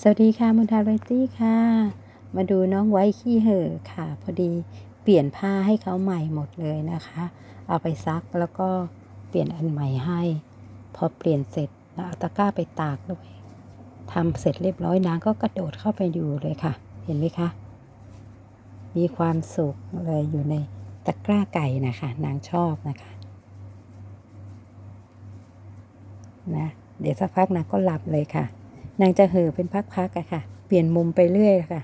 สวัสดีค่ะมุนทาไรตี้ค่ะ มาดูน้องไว้ขี้เห่อค่ะ พอดีเปลี่ยนผ้าให้เขาใหม่หมดเลยนะคะ เอาไปซักแล้วก็เปลี่ยนอันใหม่ให้ พอเปลี่ยนเสร็จแล้วเอาตะกร้าไปตากด้วยทำเสร็จเรียบร้อยนางก็กระโดดเข้าไปอยู่เลยค่ะ เห็นไหมคะ มีความสุขเลยอยู่ในตะกร้าไก่นะคะ นางชอบนะคะนะเดี๋ยวสักพักนางก็หลับเลยค่ะ นางจะเห่อเป็นพักๆอะค่ะ เปลี่ยนมุมไปเรื่อยค่ะ